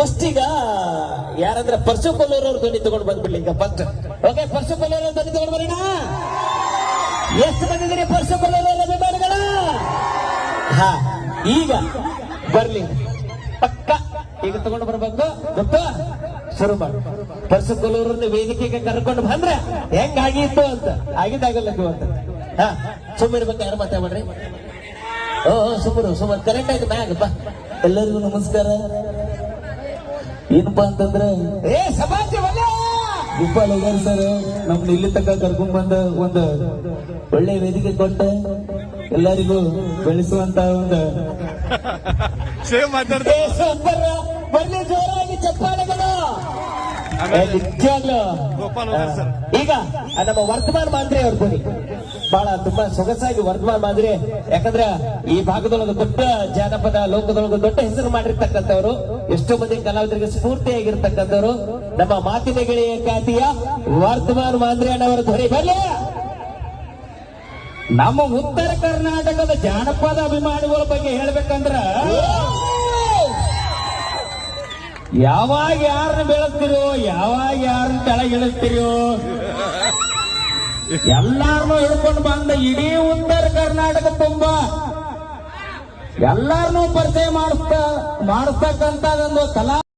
First ಈಗ ಯಾರಂದ್ರೆ purse ಕೊಲ್ಲೂರವ್ರ ಧ್ವನಿ ತಗೊಂಡು ಬಂದ್ಬಿಡ್ಲಿ ಈಗ ಫಸ್ಟ್ ಓಕೆ ಪರ್ಸು ಕೊಲ್ಲೂರವ್ರ ಧ್ವನಿ ತಗೊಂಡು ಬರೋಣ. ಎಷ್ಟು ಬಂದಿದ್ದೀರಿ ಪರ್ಸು ಕೊಲ್ಲೂರವ್ರ ಅಭಿಮಾನಿಗಳ? ಹಾ, ಈಗ ಬರ್ಲಿ. ಪಕ್ಕ. ಈಗ ತಗೊಂಡು ಬರ್ಬೇಕು. ಗೊತ್ತಾ? ಶುರು ಮಾಡು. ಪರ್ಸು ಕೊಲ್ಲೂರನ್ನ ವೇದಿಕೆಗೆ ಕರ್ಕೊಂಡು ಬಂದ್ರೆ ಹೆಂಗಾಗಿತ್ತು ಅಂತ. ಆಗಿದ್ದಾಗಲ್ಲ ಅಂತ. ಹಾ ಸುಮ್ಮಿರ್ಬೇಕು ಯಾರು ಮಾತಾಡ್ರಿ ಓ ಸುಮ್ಮರು ಸುಮಾರು ಕರೆಕ್ಟ್ ಆಯ್ತು ಮ್ಯಾಗಪ್ಪ ಎಲ್ಲರಿಗೂ ನಮಸ್ಕಾರ. ಏನಪ್ಪಾ ಅಂತಂದ್ರೆ? ಏ ಗೋಪಾಲ್ ಹೋಗ್ಯಾರ ಸರ್ ನಮ್ನ ಇಲ್ಲಿ ತನಕ ಕರ್ಕೊಂಡ್ ಬಂದ ಒಂದು ಒಳ್ಳೆ ವೇದಿಕೆ ಕೊಟ್ಟ. ಎಲ್ಲರಿಗೂ ಬೆಳೆಸುವಂತ ಒಂದು ಸೇಮ್ ಮಾತಾಡ್ತಾ ಸೂಪರ್ ಬರ್ಲಿ ಜೋರಾಗಿ ನಿಜವಾಗ್ಲೂ. ಈಗ ನಮ್ಮ ವರ್ಧಮಾನ್ ಮಾಂದ್ರೆ ಅವ್ರ ಬನ್ನಿ ಬಹಳ ತುಂಬಾ ಸೊಗಸಾಗಿ ವರ್ಧಮಾನ್ ಮಾಂದ್ರೆ. ಯಾಕಂದ್ರೆ ಈ ಭಾಗದೊಳಗ ದೊಡ್ಡ ಜಾನಪದ ಲೋಕದೊಳಗೆ ದೊಡ್ಡ ಹೆಸರು ಮಾಡಿರ್ತಕ್ಕಂಥವ್ರು ಎಷ್ಟೋ ಮಂದಿ ಕಲಾವಿದರಿಗೆ ಸ್ಫೂರ್ತಿಯಾಗಿರ್ತಕ್ಕಂಥವ್ರು. ನಮ್ಮ ಮಾತಿನ ಗೆಳೆಯ ಖ್ಯಾತಿಯ ವರ್ಧಮಾನ್ ಮಾಂದ್ರೆ ಅಣ್ಣವರ ಧ್ವನಿ. ಬರ್ಲಿ ನಮ್ಮ ಉತ್ತರ ಕರ್ನಾಟಕದ ಜಾನಪದ ಅಭಿಮಾನಿಗಳ ಬಗ್ಗೆ ಹೇಳ್ಬೇಕಂದ್ರ ಯಾವಾಗ ಯಾರನ್ನ ಬೆಳೆಸ್ತಿರೋ, ಯಾವಾಗ ಯಾರನ್ನ ಕೆಳಗಿಳಿಸ್ತಿರೋ ಎಲ್ಲಾರನು ಹಿಡ್ಕೊಂಡು ಬಂದ ಇಡೀ ಉತ್ತರ ಕರ್ನಾಟಕ ತುಂಬಾ. ಎಲ್ಲಾರನು ಪರಿಚಯ ಮಾಡಿಸ್ತ ಮಾಡಿಸ್ತಕ್ಕಂತ ಕಲಾ